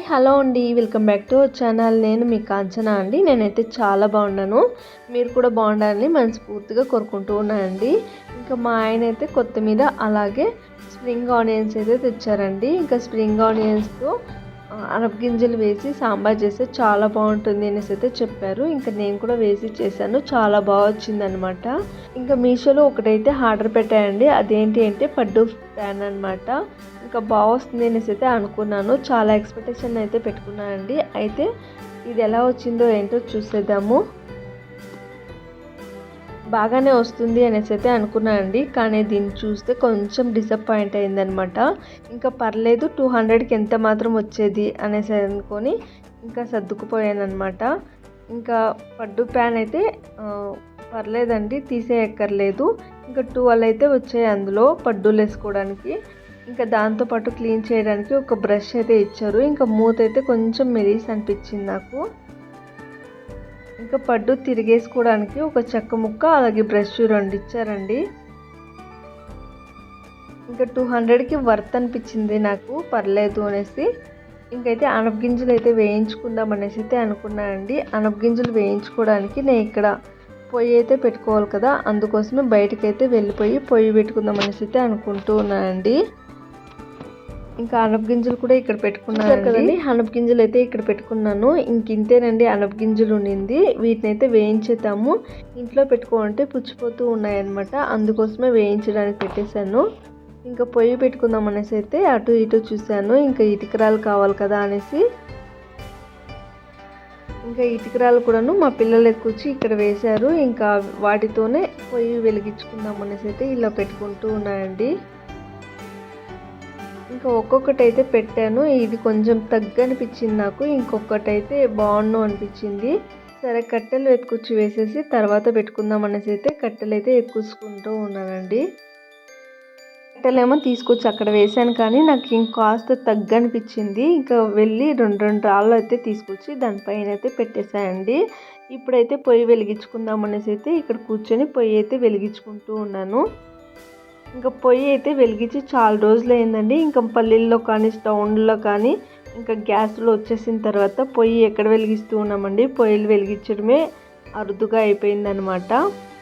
Hello అండి. Welcome back to channel నేను మీ కాంచనా అండి. నేనైతే చాలా బాగున్నాను. మీరు కూడా బాగుండాలని మనస్ఫూర్తిగా కోరుకుంటూ ఉన్నానండి. ఇంకా మా ఆయన అయితే కొత్తిమీర అలాగే స్ప్రింగ్ ఆనియన్స్ అయితే తెచ్చారండి. ఇంకా స్ప్రింగ్ ఆనియన్స్తో అనపగింజలు వేసి సాంబార్ చేస్తే చాలా బాగుంటుంది అనేసి అయితే చెప్పారు. ఇంకా నేను కూడా వేసి చేశాను. చాలా బాగా వచ్చిందనమాట ఇంకా మీషోలో ఒకటైతే ఆర్డర్ పెట్టాయండి అదేంటి అంటే పడ్డు ప్యాన్ అనమాట ఇంకా బాగా వస్తుంది అనేసి అయితే అనుకున్నాను. చాలా ఎక్స్పెక్టేషన్ అయితే పెట్టుకున్నానండి. అయితే ఇది ఎలా వచ్చిందో ఏంటో చూసేద్దాము. బాగానే వస్తుంది అనేసి అయితే అనుకున్నానండి. కానీ దీన్ని చూస్తే కొంచెం డిసప్పాయింట్ అయిందనమాట ఇంకా పర్లేదు టూ హండ్రెడ్కి ఎంత మాత్రం వచ్చేది అనేసి అనుకొని ఇంకా సర్దుకుపోయాను అనమాట ఇంకా పడ్డు ప్యాన్ అయితే పర్లేదండి తీసేయక్కర్లేదు. ఇంకా టువల్ అయితే వచ్చాయి అందులో పడ్డులు వేసుకోవడానికి ఇంకా దాంతోపాటు క్లీన్ చేయడానికి ఒక బ్రష్ అయితే ఇచ్చారు. ఇంకా మూత అయితే కొంచెం మెరీస్ అనిపించింది నాకు. ఇంకా పడ్డు తిరిగేసుకోవడానికి ఒక చెక్క ముక్క అలాగే బ్రష్ రెండు ఇచ్చారండి. ఇంకా టూ హండ్రెడ్కి వర్త్ అనిపించింది నాకు పర్లేదు అనేసి. ఇంకైతే అనపగింజలు అయితే వేయించుకుందాం అనేసి అయితే అనుకున్నానండి అనపగింజలు వేయించుకోవడానికి నేను ఇక్కడ పొయ్యి అయితే పెట్టుకోవాలి కదా అందుకోసమే బయటకైతే వెళ్ళిపోయి పొయ్యి పెట్టుకుందాం అనేసి అయితే అనుకుంటూ ఉన్నానండి ఇంకా అనప గింజలు కూడా ఇక్కడ పెట్టుకున్నాను కదండి? అనప గింజలు అయితే ఇక్కడ పెట్టుకున్నాను. ఇంక ఇంతేనండి అనప గింజలు ఉండింది. వీటిని అయితే వేయించేద్దాము. ఇంట్లో పెట్టుకోవాలంటే పుచ్చిపోతూ ఉన్నాయన్నమాట. అందుకోసమే వేయించడానికి పెట్టేశాను. ఇంకా పొయ్యి పెట్టుకుందాం అనేసి అయితే అటు ఇటు చూశాను. ఇంకా ఇటుకరాలు కావాలి కదా అనేసి. ఇంకా ఇటుకరాలు కూడాను మా పిల్లలు ఎక్కువచ్చి ఇక్కడ వేశారు. ఇంకా వాటితోనే పొయ్యి వెలిగించుకుందాం అనేసి అయితే ఇలా పెట్టుకుంటూ ఉన్నాయండి. ఇంకా ఒక్కొక్కటి అయితే పెట్టాను. ఇది కొంచెం తగ్గు అనిపించింది నాకు. ఇంకొకటి అయితే బాగుండు అనిపించింది. సరే కట్టెలు ఎత్తుకొచ్చి వేసేసి తర్వాత పెట్టుకుందాం అనేసి అయితే కట్టెలు అయితే ఎక్కుసుకుంటూ ఉన్నానండి. కట్టెలేమో తీసుకొచ్చి అక్కడ వేసాను కానీ నాకు ఇంకాస్త తగ్గు అనిపించింది ఇంకా వెళ్ళి రెండు రెండు రాళ్ళు అయితే తీసుకొచ్చి దానిపైన అయితే పెట్టేశాయండి ఇప్పుడైతే పొయ్యి వెలిగించుకుందాం అనేసి అయితే ఇక్కడ కూర్చొని పొయ్యి అయితే వెలిగించుకుంటూ ఉన్నాను. ఇంకా పొయ్యి అయితే వెలిగించి చాలా రోజులు అయిందండి. ఇంకా పల్లెల్లో కానీ స్టౌండ్లో కానీ ఇంకా గ్యాస్లో వచ్చేసిన తర్వాత పొయ్యి ఎక్కడ వెలిగిస్తూ ఉన్నామండి? పొయ్యిలు వెలిగించడమే అరుదుగా అయిపోయిందనమాట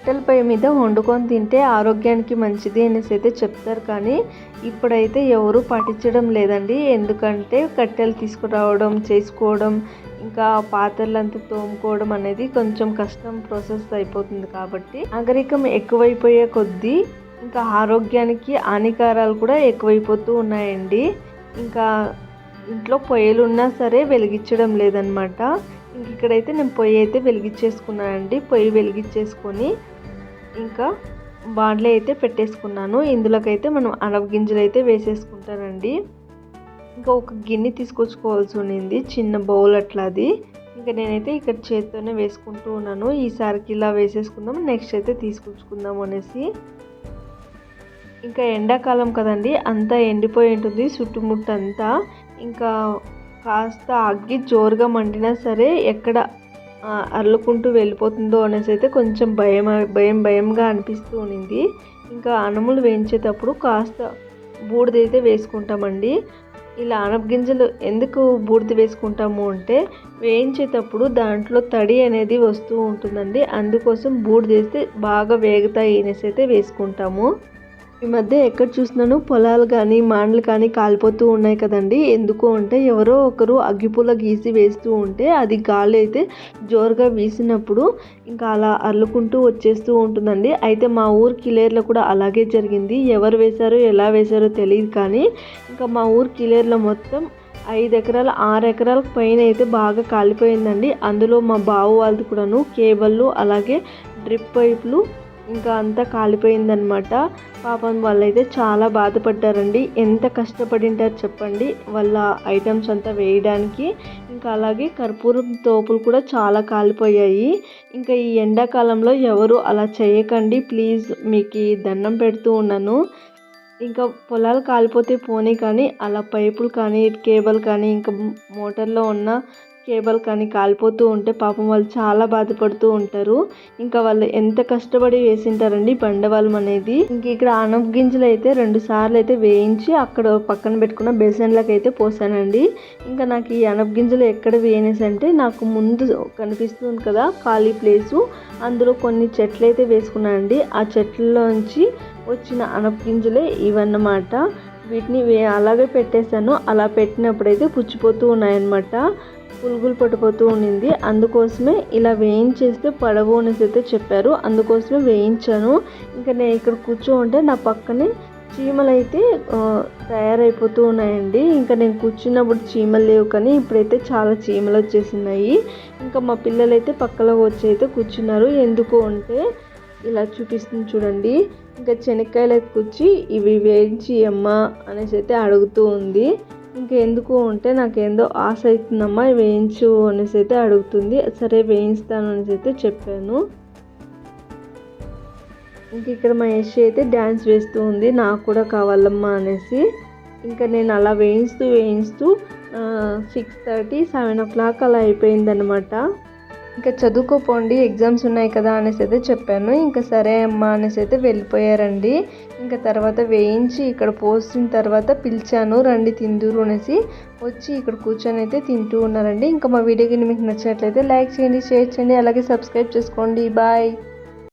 కట్టెల పొయ్యి మీద వండుకొని తింటే ఆరోగ్యానికి మంచిది అనేసి అయితే చెప్తారు కానీ ఇప్పుడైతే ఎవరు పాటించడం లేదండి. ఎందుకంటే కట్టెలు తీసుకురావడం చేసుకోవడం ఇంకా పాత్రలంతా తోముకోవడం అనేది కొంచెం కష్టం ప్రాసెస్ అయిపోతుంది కాబట్టి. నాగరికం ఎక్కువైపోయే కొద్దీ ఇంకా ఆరోగ్యానికి హానికారాలు కూడా ఎక్కువైపోతూ ఉన్నాయండి. ఇంకా ఇంట్లో పొయ్యిలు ఉన్నా సరే వెలిగించడం లేదనమాట ఇంక ఇక్కడైతే నేను పొయ్యి అయితే వెలిగించేసుకున్నానండి పొయ్యి వెలిగించేసుకొని ఇంకా బాండ్లే అయితే పెట్టేసుకున్నాను. ఇందులోకైతే మనం అడవి గింజలు అయితే వేసేసుకుంటానండి. ఇంకా ఒక గిన్నె తీసుకొచ్చుకోవాల్సి ఉండింది చిన్న బౌల్ అట్లా అది ఇంకా నేనైతే ఇక్కడ చేతితోనే వేసుకుంటూ ఉన్నాను. ఈసారికి ఇలా వేసేసుకుందాం నెక్స్ట్ అయితే తీసుకొచ్చుకుందాం అనేసి. ఇంకా ఎండాకాలం కదండి అంతా ఎండిపోయి ఉంటుంది చుట్టుముట్టంతా. ఇంకా కాస్త అగ్గి జోరుగా మండినా సరే ఎక్కడ అల్లుకుంటూ వెళ్ళిపోతుందో అనేసి అయితే కొంచెం భయం భయం భయంగా అనిపిస్తూ ఉన్నింది ఇంకా అనములు వేయించేటప్పుడు కాస్త బూడిదైతే వేసుకుంటామండి. ఇలా అనపగింజలు ఎందుకు బూడిద వేసుకుంటాము అంటే వేయించేటప్పుడు దాంట్లో తడి అనేది వస్తూ ఉంటుందండి. అందుకోసం బూడిద వేస్తే బాగా వేగుతాయి అనేసి అయితే వేసుకుంటాము. ఈ మధ్య ఎక్కడ చూసినాను? పొలాలు కానీ మాండ్లు కానీ కాలిపోతూ ఉన్నాయి కదండి. ఎందుకు అంటే ఎవరో ఒకరు అగ్గిపుల్ల గీసి వేస్తూ ఉంటే అది గాలి అయితే జోరుగా వీసినప్పుడు ఇంకా అలా అల్లుకుంటూ వచ్చేస్తూ ఉంటుందండి. అయితే మా ఊరు కిలేర్లో కూడా అలాగే జరిగింది. ఎవరు వేశారో ఎలా వేశారో తెలియదు కానీ ఇంకా మా ఊరు కిలేర్లో మొత్తం ఐదు ఎకరాలు ఆరు ఎకరాల పైన అయితే బాగా కాలిపోయిందండి. అందులో మా బావు వాళ్ళది కూడాను కేబుల్లు అలాగే డ్రిప్ పైపులు ఇంకా అంతా కాలిపోయిందనమాట పాపం వాళ్ళైతే చాలా బాధపడ్డారండి. ఎంత కష్టపడింటారు చెప్పండి. వాళ్ళ ఐటమ్స్ అంతా వేయడానికి. ఇంకా అలాగే కర్పూరం తోపులు కూడా చాలా కాలిపోయాయి. ఇంకా ఈ ఎండాకాలంలో ఎవరు అలా చేయకండి. ప్లీజ్ మీకు దండం పెడుతూ ఉన్నాను. ఇంకా పొలాలు కాలిపోతే పోనీ కానీ అలా పైపులు కానీ కేబుల్ కానీ ఇంకా మోటార్లో ఉన్న కేబుల్ కానీ కాలిపోతూ ఉంటే పాపం వాళ్ళు చాలా బాధపడుతూ ఉంటారు. ఇంకా వాళ్ళు ఎంత కష్టపడి వేసింటారండి బండవాళ్ళం అనేది. ఇంక ఇక్కడ అనప గింజలు అయితే రెండు సార్లు అయితే వేయించి అక్కడ పక్కన పెట్టుకున్న బేసన్లకు అయితే పోసానండి. ఇంకా నాకు ఈ అనప గింజలు ఎక్కడ వేయనేసంటే నాకు ముందు కనిపిస్తుంది కదా ఖాళీ ప్లేసు. అందులో కొన్ని చెట్లు అయితే వేసుకున్నానండి ఆ చెట్లలోంచి వచ్చిన అనప గింజలే ఇవన్నమాట. వీటిని అలాగే పెట్టేశాను. అలా పెట్టినప్పుడైతే పుచ్చిపోతూ ఉన్నాయన్నమాట. పులుగులు పడిపోతూ ఉండింది. అందుకోసమే ఇలా వేయించేస్తే పడవు అనేసి అయితే చెప్పారు. అందుకోసమే వేయించాను. ఇంకా నేను ఇక్కడ కూర్చో ఉంటే నా పక్కనే చీమలు అయితే తయారైపోతూ ఉన్నాయండి. ఇంకా నేను కూర్చున్నప్పుడు చీమలు లేవు కానీ ఇప్పుడైతే చాలా చీమలు వచ్చేసినాయి. ఇంకా మా పిల్లలు అయితే పక్కలో వచ్చి అయితే కూర్చున్నారు. ఎందుకు అంటే ఇలా చూపిస్తుంది చూడండి. ఇంకా శనక్కాయలు కూర్చి ఇవి వేయించి అమ్మ అనేసి అయితే అడుగుతూ ఉంది. ఇంకెందుకు ఉంటే నాకేందో ఆశ అవుతుందమ్మా వేయించు అనేసి అయితే అడుగుతుంది. సరే వేయిస్తాను అనేసి అయితే చెప్పాను. ఇంక ఇక్కడ మా యశ్ అయితే డ్యాన్స్ వేస్తూ ఉంది నాకు కూడా కావాలమ్మా అనేసి. ఇంకా నేను అలా వేయిస్తూ వేయిస్తూ six thirty seven o'clock అలా అయిపోయిందనమాట ఇంకా చదువుకోపోండి ఎగ్జామ్స్ ఉన్నాయి కదా అనేసి అయితే చెప్పాను. ఇంకా సరే అమ్మా అనేసి అయితే వెళ్ళిపోయారండి. ఇంకా తర్వాత వేయించి ఇక్కడ పోసిన తర్వాత పిలిచాను రండి తిందురు అనేసి వచ్చి ఇక్కడ కూర్చొని అయితే తింటూ ఉన్నారండి. ఇంకా మా వీడియో కింద మీకు నచ్చినట్లయితే లైక్ చేయండి షేర్ చేయండి అలాగే సబ్స్క్రైబ్ చేసుకోండి. బాయ్.